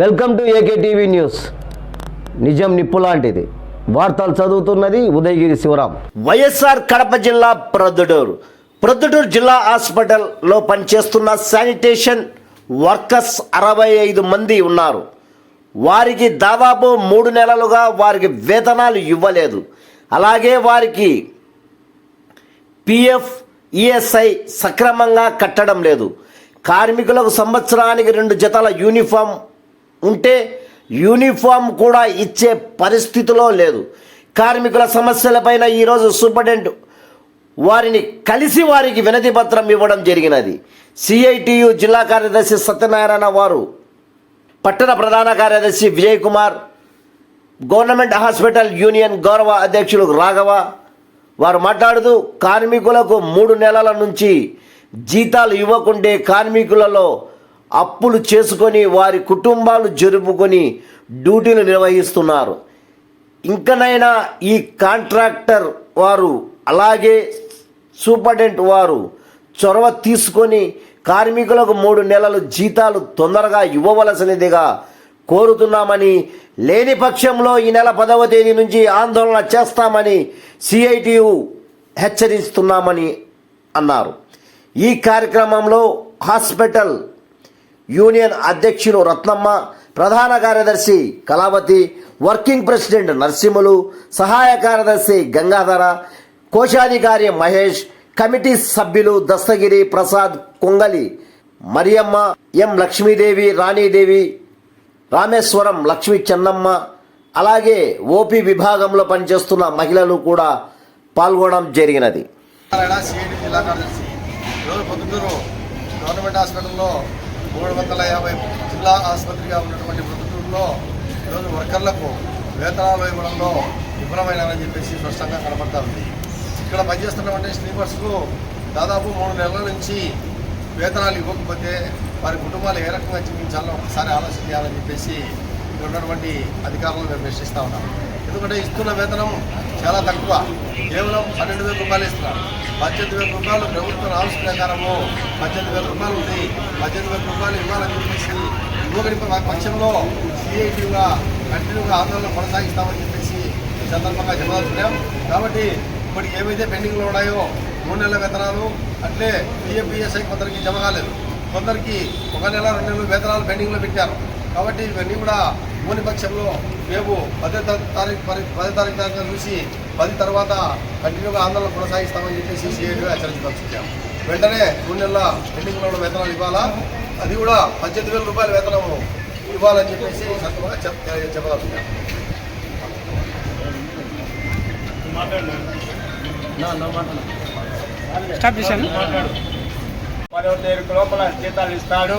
Welcome to AK TV news. నిజం నిప్పు లాంటిది. వార్తలు చదువుతున్నది ఉదయగిరి శివరాం. వైఎస్ఆర్ కడప జిల్లా ప్రొద్దుటూరు. ప్రొద్దుటూరు జిల్లా హాస్పిటల్లో పనిచేస్తున్న శానిటేషన్ వర్కర్స్ అరవై ఐదు మంది ఉన్నారు. వారికి దాదాపు మూడు నెలలుగా వారికి వేతనాలు ఇవ్వలేదు. అలాగే వారికి పిఎఫ్ ఈఎస్ఐ సక్రమంగా కట్టడం లేదు. కార్మికులకు సంవత్సరానికి రెండు జతల యూనిఫామ్ ఉంటే యూనిఫామ్ కూడా ఇచ్చే పరిస్థితిలో లేదు. కార్మికుల సమస్యలపైన ఈరోజు సూపరింటెండెంట్ వారిని కలిసి వారికి వినతి పత్రం ఇవ్వడం జరిగినది. సిఐటియు జిల్లా కార్యదర్శి సత్యనారాయణ వారు పట్టణ ప్రధాన కార్యదర్శి Vijay Kumar government hospital union గౌరవ అధ్యక్షులు రాఘవ వారు మాట్లాడుతూ కార్మికులకు మూడు నెలల నుంచి జీతాలు ఇవ్వకుంటే కార్మికులలో అప్పులు చేసుకొని వారి కుటుంబాలు జరుపుకొని డ్యూటీలు నిర్వహిస్తున్నారు. ఇంకనైనా ఈ కాంట్రాక్టర్ వారు అలాగే సూపరింటెండెంట్ వారు చొరవ తీసుకొని కార్మికులకు మూడు నెలలు జీతాలు తొందరగా ఇవ్వవలసినదిగా కోరుతున్నామని లేని పక్షంలో ఈ నెల పదవ తేదీ నుంచి ఆందోళన చేస్తామని సిఐటియు హెచ్చరిస్తున్నామని అన్నారు. ఈ కార్యక్రమంలో హాస్పిటల్ యూనియన్ అధ్యక్షులు రత్నమ్మ ప్రధాన కార్యదర్శి కళావతి వర్కింగ్ ప్రెసిడెంట్ నరసింహులు సహాయ కార్యదర్శి గంగాధర కోశాధికారి మహేష్ కమిటీ సభ్యులు దస్తగిరి ప్రసాద్ కొంగలి మరియమ్మ ఎం లక్ష్మీదేవి రాణీదేవి రామేశ్వరం లక్ష్మీ చెన్నమ్మ అలాగే ఓపీ విభాగంలో పనిచేస్తున్న మహిళలు కూడా పాల్గొనడం జరిగినది. గవర్నమెంట్ హాస్పిటల్లో మూడు వందల యాభై జిల్లా ఆసుపత్రిగా ఉన్నటువంటి ప్రభుత్వంలో ఈరోజు వర్కర్లకు వేతనాలు ఇవ్వడంలో విఫలమైనారని చెప్పేసి స్పష్టంగా కనపడతా ఉంది. ఇక్కడ పనిచేస్తున్నటువంటి స్లీపర్స్కు దాదాపు మూడు నెలల నుంచి వేతనాలు ఇవ్వకపోతే వారి కుటుంబాలు ఏ రకంగా జీవించాలో ఒకసారి ఆలోచన చేయాలని చెప్పేసి ఇక్కడ ఉన్నటువంటి అధికారులను మేము ప్రశ్నిస్తా ఉన్నాము ఎందుకంటే ఇస్తున్న వేతనం చాలా తక్కువ. కేవలం పన్నెండు వేల రూపాయలు ఇస్తున్నారు. పద్దెనిమిది వేల రూపాయలు ప్రభుత్వ నామ్స్ ప్రకారము పద్దెనిమిది వేల రూపాయలు ఉంది. పద్దెనిమిది వేల రూపాయలు ఇవ్వాలని చెప్పేసి ఇవ్వగని పక్షంలో సిఐటిగా కంటిన్యూగా ఆందోళన కొనసాగిస్తామని చెప్పేసి ఈ సందర్భంగా చెప్పదలుచున్నాం కాబట్టి ఇప్పుడు ఏవైతే పెండింగ్లో ఉన్నాయో మూడు నెలల వేతనాలు అట్లే పిఎఫ్ఈఎస్ఐ కొందరికి జమ కాలేదు. కొందరికి ఒక నెల రెండు నెలలు వేతనాలు పెండింగ్లో పెట్టారు. కాబట్టి ఇవన్నీ కూడా మూని పక్షంలో రేపు పదో తా- తారీఖు పరి- పదో తారీఖు దాకా చూసి పది తర్వాత కంటిన్యూగా ఆందోళన కొనసాగిస్తామని చెప్పేసి సిఐడిగా హెచ్చరించదలుచుకున్నాం వెంటనే మూడు నెలల ఉన్న వేతనాలు ఇవ్వాలా? అది కూడా పద్దెనిమిది వేల రూపాయల వేతనము ఇవ్వాలని చెప్పేసి చెప్ చెప్పదలుచుకున్నాం. పదవ తారీఖు లోపల జీతాలు ఇస్తాడు.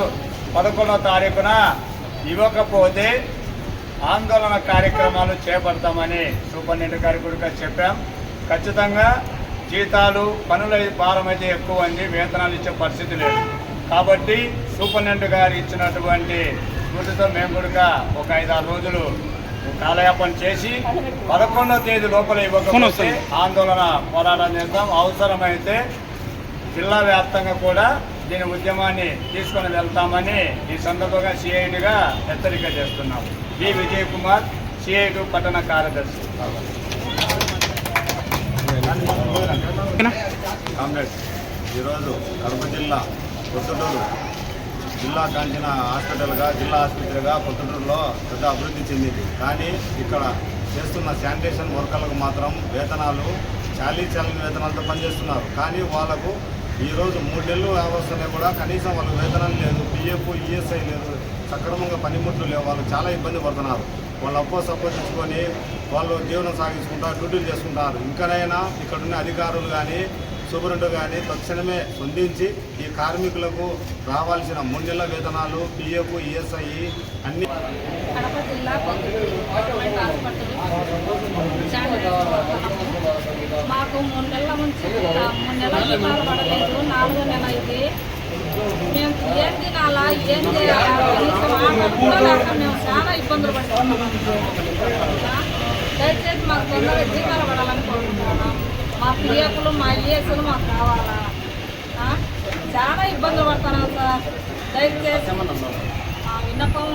పదకొండవ తారీఖున ఇవ్వకపోతే ఆందోళన కార్యక్రమాలు చేపడతామని సూపరింటెండెంట్ గారికి కూడా చెప్పాం. ఖచ్చితంగా జీతాలు పనుల భారం అయితే ఎక్కువ ఉంది వేతనాలు ఇచ్చే పరిస్థితి లేదు. కాబట్టి సూపరింటెండెంట్ గారు ఇచ్చినటువంటి స్మృతితో మేము కూడా ఒక ఐదారు రోజులు కాలయాపన చేసి పదకొండవ తేదీ లోపల ఇవ్వకపోతే ఆందోళన పోరాటం చేద్దాం. అవసరమైతే జిల్లా వ్యాప్తంగా కూడా దీని ఉద్యమాన్ని తీసుకొని వెళ్తామని ఈ సందర్భంగా సిఐటిగా హెచ్చరిక చేస్తున్నాం. బి విజయ్ కుమార్ సిఐటి పట్టణ కార్యదర్శి. కామ్రేడ్స్ ఈరోజు కడప జిల్లా పొద్దుటూరు జిల్లా కాంచిన హాస్పిటల్గా జిల్లా ఆసుపత్రిగా పొద్దుటూరులో పెద్ద అభివృద్ధి చెందింది. కానీ ఇక్కడ చేస్తున్న శానిటేషన్ వర్కర్లకు మాత్రం వేతనాలు చాలీ చాలని వేతనాలతో పనిచేస్తున్నారు. కానీ వాళ్ళకు ఈరోజు మూడు నెలలు వస్తున్నాయి కూడా కనీసం వాళ్ళకి వేతనం లేదు పిఎఫ్ ఈఎస్ఐ లేదు సక్రమంగా పనిముట్లు లేవు వాళ్ళు చాలా ఇబ్బంది పడుతున్నారు. వాళ్ళు అప్పో సప్పో తెచ్చుకొని వాళ్ళు జీవనం సాగించుకుంటారు డ్యూటీలు చేసుకుంటారు. ఇంకనైనా ఇక్కడున్న అధికారులు కానీ సూపరింటెండెంట్ కానీ తక్షణమే స్పందించి ఈ కార్మికులకు రావాల్సిన మూడు నెలల వేతనాలు పిఎఫ్ ఈఎస్ఐ అన్ని కడప జిల్లా గవర్నమెంట్ హాస్పిటల్ మాకు మూడు నెలల నుంచి నెల జీతాలు పడలేదు నాలుగో నెల ఇది. మేము ఏం తినాలా? ఏం చేయాలా? కనీసం కూడా మేము చాలా ఇబ్బందులు పడుతున్నాం. దయచేసి మాకు తొందరగా జీతాలు పడాలని కోరుకుంటున్నాం. మా పిఎఫ్లు మా ఈఎస్లు మాకు కావాలా? చాలా ఇబ్బందులు పడుతున్నాం సార్. దయచేసి ఆ విన్నపం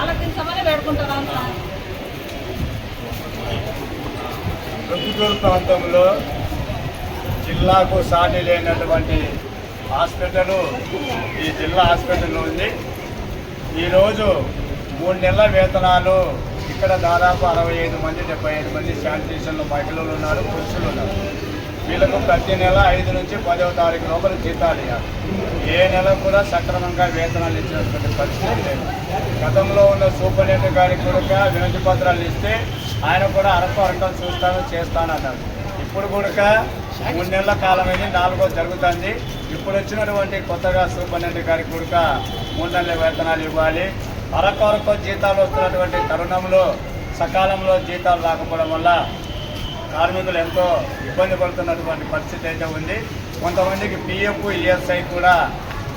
ఆలోచించమని వేడుకుంటున్నాం సార్. ప్రాంతంలో జిల్లాకు సాటి లేనటువంటి హాస్పిటల్ ఈ జిల్లా హాస్పిటల్ ఉంది. ఈరోజు మూడు నెలల వేతనాలు ఇక్కడ దాదాపు అరవై ఐదు మంది డెబ్బై ఐదు మంది శానిటేషన్లో మహిళలు ఉన్నారు పురుషులు ఉన్నారు. వీళ్ళకు ప్రతి నెల ఐదు నుంచి పదవ తారీఖు లోపల జీతాలు ఇవ్వాలి. ఏ నెల కూడా సక్రమంగా వేతనాలు ఇచ్చినటువంటి పరిస్థితి లేదు. గతంలో ఉన్న సూపరింటెండెంట్ గారికి కూడా వినతి పత్రాలు ఇస్తే ఆయన కూడా అరకు అరకలు చూస్తాను చేస్తాను అన్నారు. ఇప్పుడు కూడా మూడు నెలల కాలం అయింది నాలుగో జరుగుతుంది. ఇప్పుడు వచ్చినటువంటి కొత్తగా సూపరింటెండెంట్ గారి కొడుక మూడు నెలల వేతనాలు ఇవ్వాలి. అరకొరకు జీతాలు వస్తున్నటువంటి తరుణంలో సకాలంలో జీతాలు రాకపోవడం వల్ల కార్మికులు ఎంతో ఇబ్బంది పడుతున్నటువంటి పరిస్థితి అయితే ఉంది. కొంతమందికి పిఎఫ్ ఈఎస్ఐ కూడా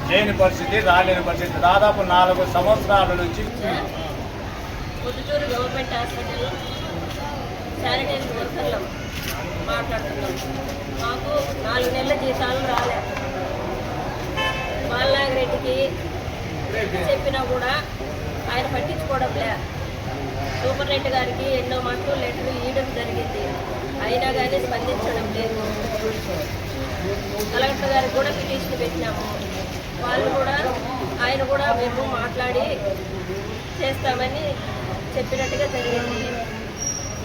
లేని పరిస్థితి రాలేని పరిస్థితి. దాదాపు నాలుగు సంవత్సరాల నుంచి పొద్దుటూరు గవర్నమెంట్ హాస్పిటల్ శానిటైజర్ వర్కర్లం మాట్లాడుతున్నాం. మాకు నాలుగు నెలల జీతాలు రాలే. బాలనాగిరెడ్డికి చెప్పినా కూడా ఆయన పట్టించుకోవడం లే. రెడ్డి గారికి ఎన్నో మాటలు లెటర్లు ఇవ్వడం జరిగింది. అయినా కానీ స్పందించడం లేదు. కలెక్టర్ గారికి కూడా పిటిషన్ పెట్టినాము. వాళ్ళు కూడా ఆయన కూడా మేము మాట్లాడి చేస్తామని చెప్పినట్టుగా జరిగింది.